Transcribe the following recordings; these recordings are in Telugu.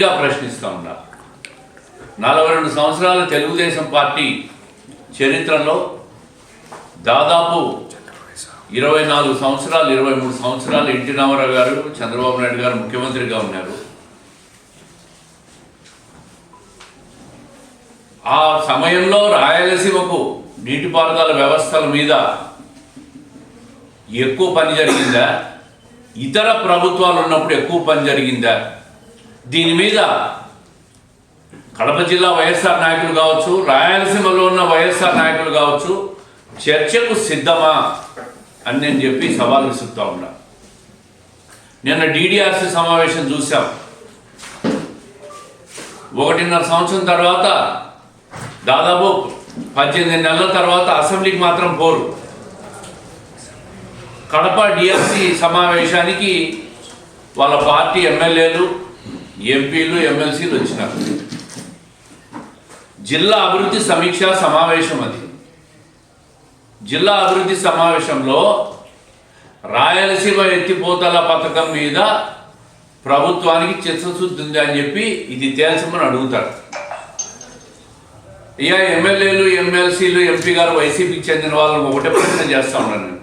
సూటిగా ప్రశ్నిస్తూ ఉన్నారు నలభై రెండు సంవత్సరాల తెలుగుదేశం పార్టీ చరిత్రలో దాదాపు ఇరవై నాలుగు సంవత్సరాలు ఇరవై మూడు సంవత్సరాలు ఎన్టీ రామారావు గారు చంద్రబాబు నాయుడు గారు ముఖ్యమంత్రిగా ఉన్నారు. ఆ సమయంలో రాయలసీమకు నీటిపారుదల వ్యవస్థల మీద ఎక్కువ పని జరిగిందా? ఇతర ప్రభుత్వాలు ఉన్నప్పుడు ఎక్కువ పని జరిగిందా? దీని మీద కడప జిల్లా వైఎస్ఆర్ నాయకులు కావచ్చు రాయలసీమలో ఉన్న వైఎస్ఆర్ నాయకులు కావచ్చు చర్చకు సిద్ధమా అని నేను చెప్పి సవాల్ విసురుతా ఉన్నా. నిన్న డిడిఆర్సి సమావేశం చూసాం ఒకటిన్నర సంవత్సరం తర్వాత దాదాపు పద్దెనిమిది నెలల తర్వాత అసెంబ్లీకి మాత్రం పోరు. కడప డిఎస్సి సమావేశానికి వాళ్ళ పార్టీ ఎమ్మెల్యేలు ఎంపీలు ఎమ్మెల్సీలు వచ్చినారు. జిల్లా అభివృద్ధి సమీక్ష సమావేశం అది. జిల్లా అభివృద్ధి సమావేశంలో రాయలసీమ ఎత్తిపోతల పథకం మీద ప్రభుత్వానికి చిత్తశుద్ధి అని చెప్పి ఇది తేల్చమని అడుగుతారు. ఇక ఎమ్మెల్యేలు ఎమ్మెల్సీలు ఎంపీ గారు వైసీపీకి చెందిన వాళ్ళని ఒకటే ప్రశ్న చేస్తా ఉన్నాను నేను.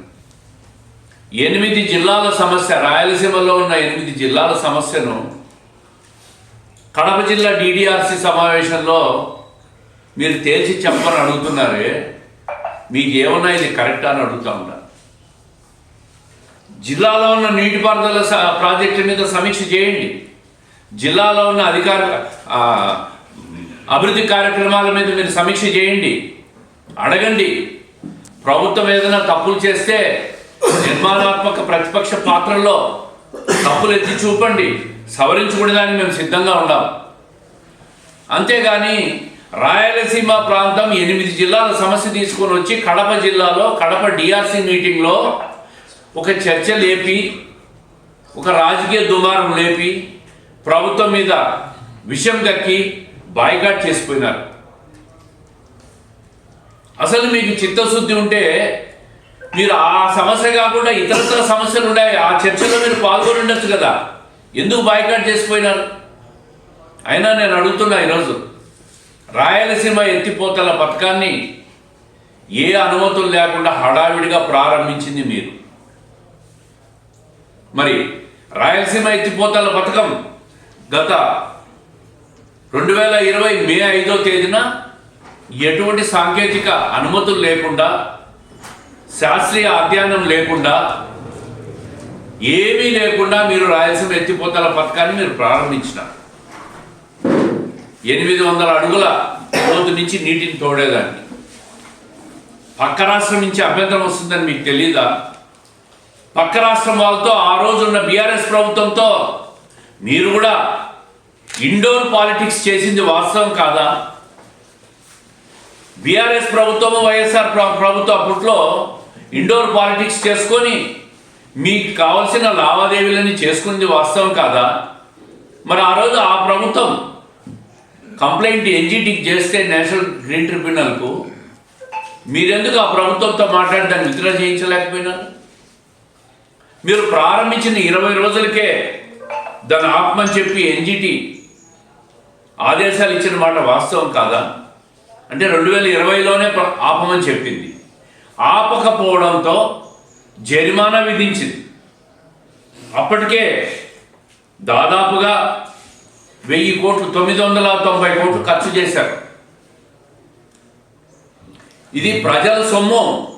ఎనిమిది జిల్లాల సమస్య రాయలసీమలో ఉన్న ఎనిమిది జిల్లాల సమస్యను కడప జిల్లా డిడిఆర్సి సమావేశంలో మీరు తేల్చి చెప్పని అడుగుతున్నారే? మీకు ఏమన్నా ఇది కరెక్టా అని అడుగుతా ఉన్నా జిల్లాలో ఉన్న నీటిపారుదల ప్రాజెక్టు మీద సమీక్ష చేయండి. జిల్లాలో ఉన్న అధికార అభివృద్ధి కార్యక్రమాల మీద మీరు సమీక్ష చేయండి. అడగండి. ప్రభుత్వం ఏదైనా తప్పులు చేస్తే నిర్మాణాత్మక ప్రతిపక్ష పాత్రల్లో తప్పులు ఎత్తి చూపండి. సవరించుకునేదానికి మేము సిద్ధంగా ఉండాం. అంతేగాని రాయలసీమ ప్రాంతం ఎనిమిది జిల్లాల సమస్య తీసుకొని వచ్చి కడప జిల్లాలో కడప డిఆర్సీ మీటింగ్లో ఒక చర్చ లేపి ఒక రాజకీయ దుమారం లేపి ప్రభుత్వం మీద విషయం దక్కి బాయ్కాట్ చేసిపోయినారు. అసలు మీకు చిత్తశుద్ధి ఉంటే మీరు ఆ సమస్య కాకుండా ఇతరత్ర సమస్యలు ఉన్నాయి. ఆ చర్చలో మీరు పాల్గొని ఉండొచ్చు కదా. ఎందుకు బాయ్కాట్ చేసిపోయినారు? అయినా నేను అడుగుతున్నా ఈరోజు రాయలసీమ ఎత్తిపోతల పథకాన్ని ఏ అనుమతులు లేకుండా హడావిడిగా ప్రారంభించింది మీరు? మరి రాయలసీమ ఎత్తిపోతల పథకం గత రెండు వేల ఇరవై మే ఐదో తేదీన ఎటువంటి సాంకేతిక అనుమతులు లేకుండా శాస్త్రీయ అధ్యయనం లేకుండా ఏమీ లేకుండా మీరు రాయలసీమ ఎత్తిపోతల పథకాన్ని మీరు ప్రారంభించినారు. ఎనిమిది వందల అడుగుల లోతు నుంచి నీటిని తోడేదాన్ని. పక్క రాష్ట్రం నుంచి అభ్యంతరం వస్తుందని మీకు తెలీదా? పక్క రాష్ట్రం వాళ్ళతో ఆ రోజున్న బీఆర్ఎస్ ప్రభుత్వంతో మీరు కూడా ఇండోర్ పాలిటిక్స్ చేసింది వాస్తవం కాదా? బీఆర్ఎస్ ప్రభుత్వం వైఎస్ఆర్ ప్రభుత్వం అప్పట్లో ఇండోర్ పాలిటిక్స్ చేసుకొని మీకు కావలసిన లావాదేవీలని చేసుకునేది వాస్తవం కాదా? మరి ఆ రోజు ఆ ప్రభుత్వం కంప్లైంట్ ఎన్జిటికి చేస్తే నేషనల్ గ్రీన్ ట్రిబ్యునల్కు మీరెందుకు ఆ ప్రభుత్వంతో మాట్లాడి దాన్ని విత్డ్రా చేయించలేకపోయినారు? మీరు ప్రారంభించిన ఇరవై రోజులకే దాన్ని ఆపమని చెప్పి ఎన్జిటి ఆదేశాలు ఇచ్చిన మాట వాస్తవం కాదా? అంటే రెండు వేల ఇరవైలోనే ఆపమని చెప్పింది. ఆపకపోవడంతో జరిమానా విధించింది. అప్పటికే దాదాపుగా వెయ్యి కోట్లు తొమ్మిది వందల తొంభై కోట్లు ఖర్చు చేశారు. ఇది ప్రజల సొమ్ము.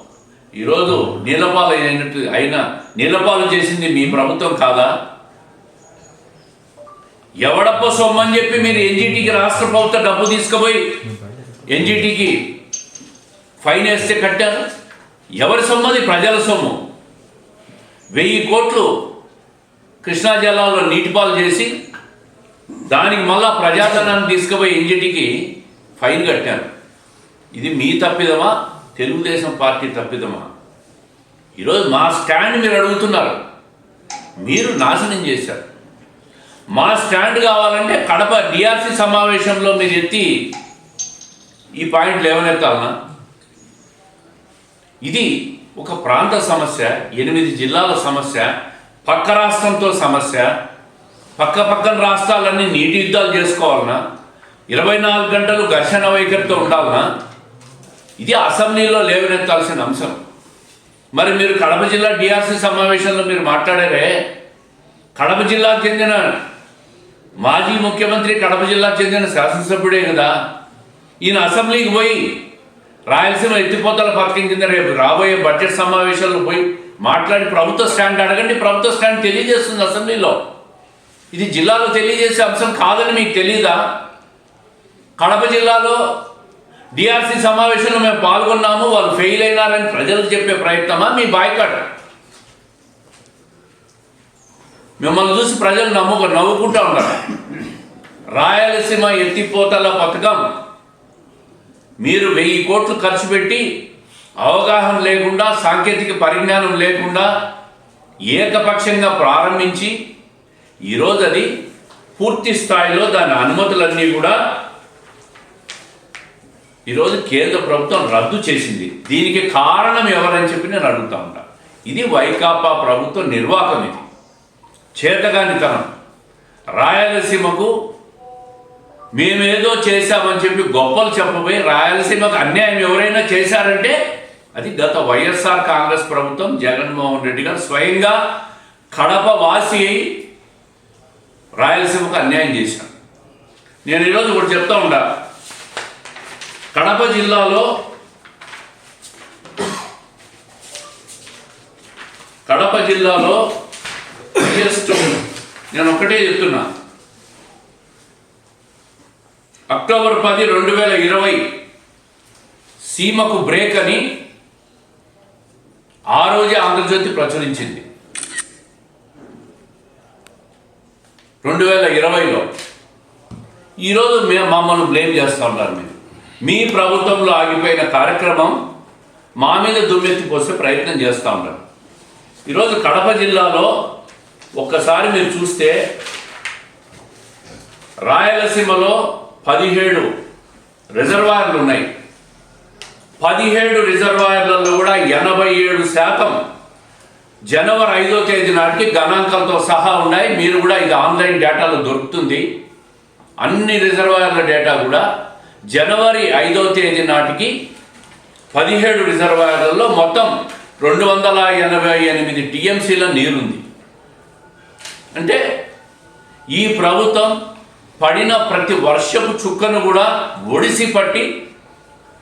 ఈరోజు నీలపాలు అయినట్టు అయినా నీలపాలు చేసింది మీ ప్రభుత్వం కాదా? ఎవడప్ప సొమ్ము అని చెప్పి మీరు ఎన్జిటికి రాష్ట్ర ప్రభుత్వం డబ్బు తీసుకుపోయి ఎన్జిటికి ఫైన్ వేస్తే కట్టారు? ఎవరి సొమ్ము అది? ప్రజల సొమ్ము. వెయ్యి కోట్లు కృష్ణా జిల్లాలో నీటిపాలు చేసి దానికి మళ్ళా ప్రజాధనాన్ని తీసుకుపోయి ఎన్జిటికి ఫైన్ కట్టారు. ఇది మీ తప్పిదమా? తెలుగుదేశం పార్టీ తప్పిదమా? ఈరోజు మా స్టాండ్ మీరు అడుగుతున్నారు. మీరు నాశనం చేశారు. మా స్టాండ్ కావాలంటే కడప డిఆర్సీ సమావేశంలో మీరు ఎత్తి ఈ పాయింట్ లేవనెత్తాలనా ఇది ఒక ప్రాంత సమస్య ఎనిమిది జిల్లాల సమస్య పక్క రాష్ట్రంతో సమస్య పక్క పక్కన రాష్ట్రాలన్నీ నీటి యుద్ధాలు చేసుకోవాలనా? ఇరవై నాలుగు గంటలు ఘర్షణ వైఖరితో ఉండాలనా? ఇది అసెంబ్లీలో లేవనెత్తాల్సిన అంశం. మరి మీరు కడప జిల్లా డిఆర్సీ సమావేశంలో మీరు మాట్లాడారే? కడప జిల్లాకు చెందిన మాజీ ముఖ్యమంత్రి కడప జిల్లాకు చెందిన శాసనసభ్యుడే కదా. ఈయన అసెంబ్లీకి పోయి రాయలసీమ ఎత్తిపోతల పథకం కింద రేపు రాబోయే బడ్జెట్ సమావేశాల్లో పోయి మాట్లాడి ప్రభుత్వ స్టాండ్ అడగండి ప్రభుత్వ స్టాండ్ తెలియజేస్తుంది అసెంబ్లీలో. ఇది జిల్లాలో తెలియజేసే అంశం కాదని మీకు తెలియదా కడప జిల్లాలో డిఆర్సీ సమావేశంలో మేము పాల్గొన్నాము వాళ్ళు ఫెయిల్ అయినారని ప్రజలకు చెప్పే ప్రయత్నమా? మీ బాయ్కాట్. మిమ్మల్ని చూసి ప్రజలు నమ్ముకు నవ్వుకుంటూ ఉన్నారు. రాయలసీమ ఎత్తిపోతల పథకం మీరు వెయ్యి కోట్లు ఖర్చు పెట్టి అవగాహన లేకుండా సాంకేతిక పరిజ్ఞానం లేకుండా ఏకపక్షంగా ప్రారంభించి ఈరోజు అది పూర్తి స్థాయిలో దాని అనుమతులన్నీ కూడా ఈరోజు కేంద్ర ప్రభుత్వం రద్దు చేసింది. దీనికి కారణం ఎవరని చెప్పి నేను అడుగుతా ఉంటా. ఇది వైకాపా ప్రభుత్వ నిర్వాహకం ఇది. చేతగానితనం రాయలసీమకు మేమేదో చేశామని చెప్పి గొప్పలు చెప్పబోయి రాయలసీమకు అన్యాయం ఎవరైనా చేశారంటే అది గత వైఎస్ఆర్ కాంగ్రెస్ ప్రభుత్వం జగన్మోహన్ రెడ్డి గారు స్వయంగా కడప వాసి అయి రాయలసీమకు అన్యాయం చేశాను నేను ఈరోజు ఒకటి చెప్తా ఉండా. కడప జిల్లాలో కడప జిల్లాలో హైయెస్ట్ నేను ఒకటే చెప్తున్నా. అక్టోబర్ పది రెండు వేల ఇరవై. సీమకు బ్రేక్ అని ఆ రోజే ఆంధ్రజ్యోతి ప్రచురించింది. రెండు వేల ఇరవైలో. ఈరోజు మేము మమ్మల్ని బ్లేమ్ చేస్తూ ఉంటారు మీరు. మీ ప్రభుత్వంలో ఆగిపోయిన కార్యక్రమం మా మీద దుమ్మెత్తి పోసే ప్రయత్నం చేస్తూ ఉంటారు ఈరోజు కడప జిల్లాలో ఒక్కసారి మీరు చూస్తే రాయలసీమలో పదిహేడు రిజర్వాయర్లు ఉన్నాయి. పదిహేడు రిజర్వాయర్లలో కూడా ఎనభై ఏడు శాతం జనవరి ఐదో తేదీ నాటికి గణాంకంతో సహా ఉన్నాయి. మీరు కూడా ఇది ఆన్లైన్ డేటాలో దొరుకుతుంది. అన్ని రిజర్వాయర్ల డేటా కూడా జనవరి ఐదో తేదీ నాటికి పదిహేడు రిజర్వాయర్లలో మొత్తం రెండు వందల ఎనభై ఎనిమిది టీఎంసీల నీరుంది. అంటే ఈ ప్రభుత్వం పడిన ప్రతి వర్షపు చుక్కను కూడా ఒడిసి పట్టి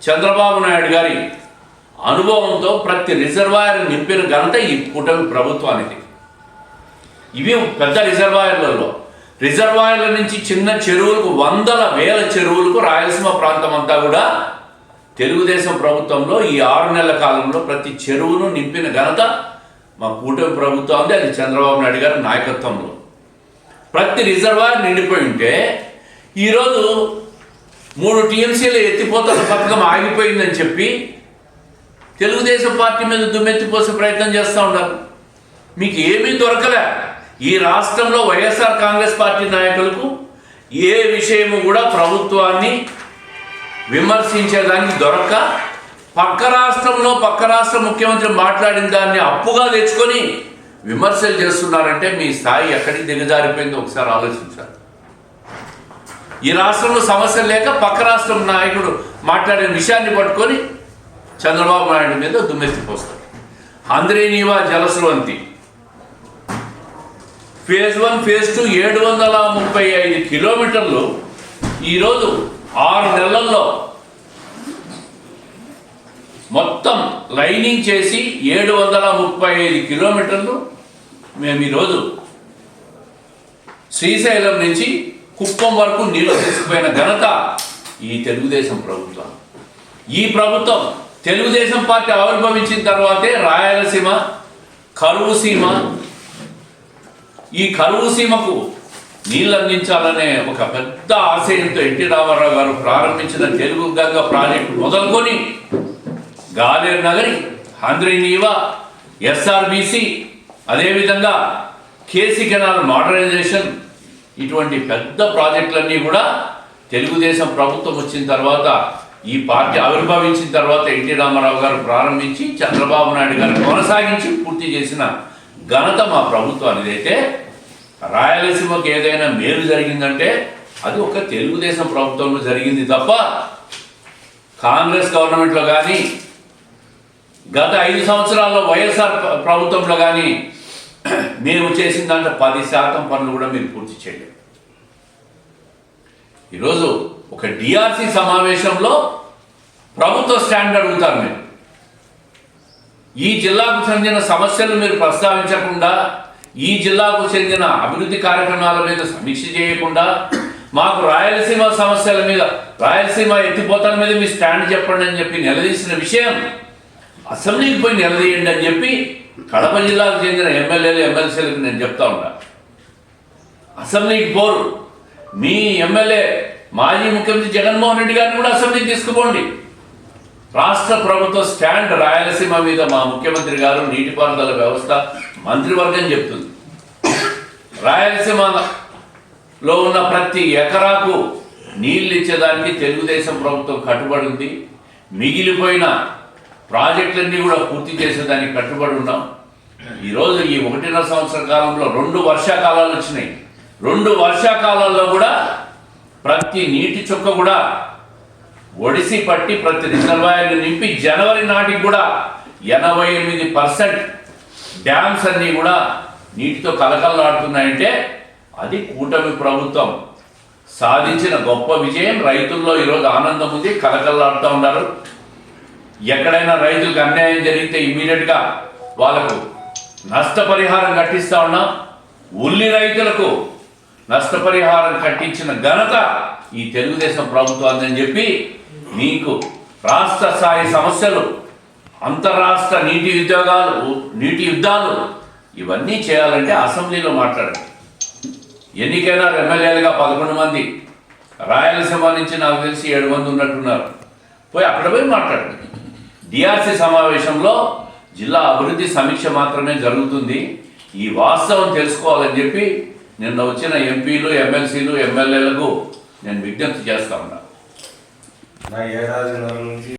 చంద్రబాబు నాయుడు గారి అనుభవంతో ప్రతి రిజర్వాయర్ నింపిన ఘనత ఈ కూటమి ప్రభుత్వానికి. ఇవి పెద్ద రిజర్వాయర్లలో. రిజర్వాయర్ల నుంచి చిన్న చెరువులకు వందల వేల చెరువులకు రాయలసీమ ప్రాంతం అంతా కూడా తెలుగుదేశం ప్రభుత్వంలో ఈ ఆరు నెలల కాలంలో ప్రతి చెరువును నింపిన ఘనత మా కూటమి ప్రభుత్వం అది చంద్రబాబు నాయుడు గారి నాయకత్వంలో. ప్రతి రిజర్వాయర్ నిండిపోయి ఉంటే ఈరోజు మూడు టీఎంసీలు ఎత్తిపోతల పథకం ఆగిపోయిందని చెప్పి తెలుగుదేశం పార్టీ మీద దుమ్మెత్తిపోసే ప్రయత్నం చేస్తూ ఉన్నారు. మీకు ఏమీ దొరకలే. ఈ రాష్ట్రంలో వైఎస్ఆర్ కాంగ్రెస్ పార్టీ నాయకులకు ఏ విషయము కూడా ప్రభుత్వాన్ని విమర్శించేదానికి దొరక్క. పక్క రాష్ట్రంలో పక్క రాష్ట్ర ముఖ్యమంత్రి మాట్లాడిన దాన్ని అప్పుగా తెచ్చుకొని విమర్శలు చేస్తున్నారంటే మీ స్థాయి ఎక్కడికి దిగజారిపోయిందో ఒకసారి ఆలోచించాలి. ఈ రాష్ట్రంలో సమస్యలు లేక పక్క రాష్ట్రం నాయకుడు మాట్లాడిన విషయాన్ని పట్టుకొని చంద్రబాబు నాయుడు మీద దుమ్మెత్తిపోస్తారు అంద్రేనీవా జలస్రవంతి ఫేజ్ వన్ ఫేజ్ టూ ఏడు వందల ముప్పై ఐదు కిలోమీటర్లు ఈరోజు ఆరు నెలల్లో మొత్తం లైనింగ్ చేసి ఏడు వందల ముప్పై ఐదు కిలోమీటర్లు మేము ఈరోజు శ్రీశైలం నుంచి కుప్పం వరకు నీళ్ళు తీసుకుపోయిన ఘనత ఈ తెలుగుదేశం ప్రభుత్వం. ఈ ప్రభుత్వం తెలుగుదేశం పార్టీ ఆవిర్భవించిన తర్వాతే రాయలసీమ కరువు సీమ ఈ కరువు సీమకు నీళ్ళు అందించాలనే ఒక పెద్ద ఆశయంతో ఎన్టీ రామారావు గారు ప్రారంభించిన తెలుగు గంగ ప్రాజెక్టు మొదలుకొని గాలేరు నగరి హంద్రీనీవా ఎస్ఆర్బిసి అదేవిధంగా కేసీ కెనాల్ మోడర్నైజేషన్ ఇటువంటి పెద్ద ప్రాజెక్టులన్నీ కూడా తెలుగుదేశం ప్రభుత్వం వచ్చిన తర్వాత ఈ పార్టీ ఆవిర్భవించిన తర్వాత ఎన్టీ రామారావు గారు ప్రారంభించి చంద్రబాబు నాయుడు గారు కొనసాగించి పూర్తి చేసిన ఘనత మా ప్రభుత్వానికి అయితే రాయలసీమకు ఏదైనా మేలు జరిగిందంటే అది ఒక తెలుగుదేశం ప్రభుత్వంలో జరిగింది తప్ప కాంగ్రెస్ గవర్నమెంట్లో కానీ గత ఐదు సంవత్సరాల్లో వైఎస్ఆర్ ప్రభుత్వంలో కానీ మేము చేసిన దాంట్లో పది శాతం పనులు కూడా మీరు పూర్తి చేయలేదు. ఈరోజు ఒక డిఆర్సి సమావేశంలో ప్రభుత్వ స్టాండ్ అడుగుతారు మీరు. ఈ జిల్లాకు చెందిన సమస్యలు మీరు ప్రస్తావించకుండా ఈ జిల్లాకు చెందిన అభివృద్ధి కార్యక్రమాల మీద సమీక్ష చేయకుండా మాకు రాయలసీమ సమస్యల మీద రాయలసీమ ఎత్తిపోతల మీద మీ స్టాండ్ చెప్పండి అని చెప్పి నిలదీసిన విషయం అసెంబ్లీకి పోయి నిలదీయండి అని చెప్పి కడప జిల్లాకు చెందిన ఎమ్మెల్యేలు ఎమ్మెల్సీలకు నేను చెప్తా ఉన్నా. అసెంబ్లీకి పోరు. మీ ఎమ్మెల్యే మాజీ ముఖ్యమంత్రి జగన్మోహన్ రెడ్డి గారిని కూడా అసెంబ్లీకి తీసుకుపోండి. రాష్ట్ర ప్రభుత్వ స్టాండ్ రాయలసీమ మీద మా ముఖ్యమంత్రి గారు నీటిపారుదల వ్యవస్థ మంత్రివర్గం చెప్తుంది. రాయలసీమలో ఉన్న ప్రతి ఎకరాకు నీళ్ళు ఇచ్చేదానికి తెలుగుదేశం ప్రభుత్వం కట్టుబడి ఉంది. మిగిలిపోయిన ప్రాజెక్టులన్నీ కూడా పూర్తి చేసేదానికి కట్టుబడి ఉన్నాం. ఈరోజు ఈ ఒకటిన్నర సంవత్సర కాలంలో రెండు వర్షాకాలాలు వచ్చినాయి. రెండు వర్షాకాలాల్లో కూడా ప్రతి నీటి చుక్క కూడా ఒడిసి పట్టి ప్రతి రిజర్వాయర్లు నింపి జనవరి నాటికి కూడా ఎనభై ఎనిమిది పర్సెంట్ డ్యామ్స్ అన్నీ కూడా నీటితో కలకలలాడుతున్నాయంటే అది కూటమి ప్రభుత్వం సాధించిన గొప్ప విజయం. రైతుల్లో ఈరోజు ఆనందం ఉంది కలకలలాడుతూ ఉన్నారు. ఎక్కడైనా రైతులకు అన్యాయం జరిగితే ఇమ్మీడియట్గా వాళ్ళకు నష్టపరిహారం కట్టిస్తా ఉన్నాం ఉల్లి రైతులకు నష్టపరిహారం కట్టించిన ఘనత ఈ తెలుగుదేశం ప్రభుత్వం అని చెప్పి మీకు రాష్ట్ర స్థాయి సమస్యలు అంతరాష్ట్ర నీటి ఉద్యోగాలు నీటి యుద్ధాలు ఇవన్నీ చేయాలంటే అసెంబ్లీలో మాట్లాడండి. ఎన్నికైనా ఎమ్మెల్యేలుగా పదకొండు మంది రాయలసీమ నుంచి నాకు తెలిసి ఏడు మంది ఉన్నట్టున్నారు. పోయి అక్కడ పోయి మాట్లాడండి. డిఆర్సీ సమావేశంలో జిల్లా అభివృద్ధి సమీక్ష మాత్రమే జరుగుతుంది. ఈ వాస్తవం తెలుసుకోవాలని చెప్పి నిన్న వచ్చిన ఎంపీలు ఎమ్మెల్సీలు ఎమ్మెల్యేలకు నేను విజ్ఞప్తి చేస్తా ఉన్నా.